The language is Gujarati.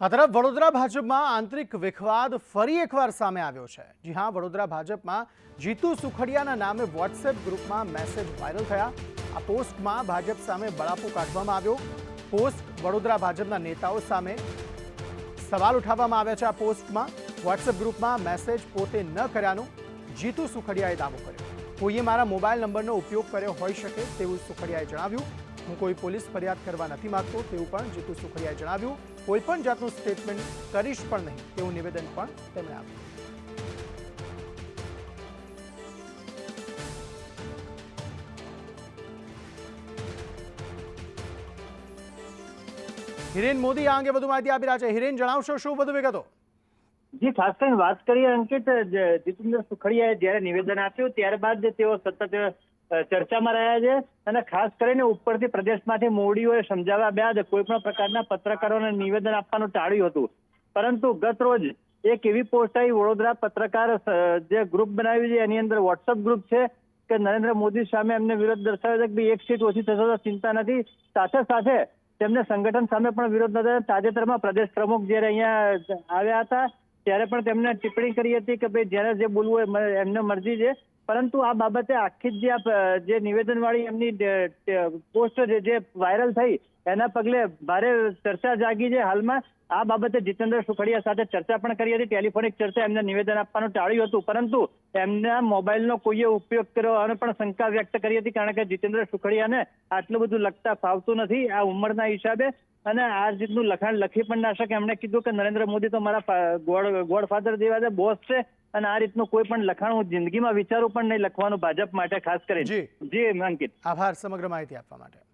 આ તરફ વડોદરા ભાજપમાં આંતરિક વિખવાદ ફરી એકવાર સામે આવ્યો છે. જી હા, વડોદરા ભાજપમાં જીતુ સુખડિયાના નામે વોટ્સએપ ગ્રુપમાં મેસેજ વાયરલ થયા. આ પોસ્ટમાં ભાજપ સામે બળાપો કાઢવામાં આવ્યો. પોસ્ટ વડોદરા ભાજપના નેતાઓ સામે સવાલ ઉઠાવવામાં આવ્યા છે આ પોસ્ટમાં. વોટ્સએપ ગ્રુપમાં મેસેજ પોતે ન કર્યાનો જીતુ સુખડિયાએ દાવો કર્યો. કોઈએ મારા મોબાઈલ નંબરનો ઉપયોગ કર્યો હોઈ શકે તેવું સુખડિયાએ જણાવ્યું. હું કોઈ પોલીસ ફરિયાદ કરવા નથી માંગતો તેવું પણ જીતુ સુખડિયાએ જણાવ્યું. કોઈ પણ જાતનું સ્ટેટમેન્ટ કરીશ પણ નહીં, તેવું નિવેદન પણ તેમણે આપ્યું. હિરેન મોદી આ અંગે વધુ માહિતી આપી રહ્યા છે. હિરેન, જણાવશો શું વધુ વિગતો? જી, ખાસ કરીને વાત કરીએ અંકિત જીતેન્દ્ર સુખડિયાએ જ્યારે નિવેદન આપ્યું, ત્યારબાદ તેઓ સતત ચર્ચામાં રહ્યા છે અને ખાસ કરીને ઉપરથી પ્રદેશમાંથી મોવડીઓએ સમજાવ્યા બાદ કોઈ પણ પ્રકારના પત્રકારોને નિવેદન આપવાનું ટાળ્યું હતું. પરંતુ ગત રોજ એક એવી પોસ્ટ આવી, વડોદરા પત્રકાર જે ગ્રુપ બનાવ્યું છે, એની અંદર વોટ્સઅપ ગ્રુપ છે કે નરેન્દ્ર મોદી સામે એમને વિરોધ દર્શાવ્યો છે કે એક સીટ ઓછી થશે તો ચિંતા નથી. સાથે સાથે તેમને સંગઠન સામે પણ વિરોધ નોંધાયો તાજેતરમાં પ્રદેશ પ્રમુખ જ્યારે અહીંયા આવ્યા હતા, ત્યારે પણ તેમને ટિપ્પણી કરી હતી કે ભાઈ જયારે જે બોલવું હોય, એમને મરજી છે. પરંતુ આ બાબતે આખી જે જે નિવેદનવાળી એમની પોસ્ટ જે વાયરલ થઈ એના પગલે ભારે ચર્ચા જાગી છે હાલમાં. આ બાબતે જીતેન્દ્ર સુખડિયા સાથે ચર્ચા પણ કરી હતી. ટેલિફોનિક ચર્ચા એમને નિવેદન આપવાનું ટાળ્યું હતું. પરંતુ એમના મોબાઈલનો કોઈએ ઉપયોગ કર્યો અને પણ શંકા વ્યક્ત કરી હતી કારણ કે જીતેન્દ્ર સુખડિયાને આટલું બધું લખતા ફાવતું નથી આ ઉંમરના હિસાબે. અને આ રીતનું લખાણ લખી પણ ના શકે. એમણે કીધું કે નરેન્દ્ર મોદી તો મારા ગોડફાધર જેવા છે બોસ છે. અને આ રીતનું કોઈ પણ લખાણ હું જિંદગીમાં વિચારું પણ નહીં લખવાનું ભાજપ માટે ખાસ કરીને. જી. જી અંકિત. આભાર. સમગ્ર માહિતી આપવા માટે.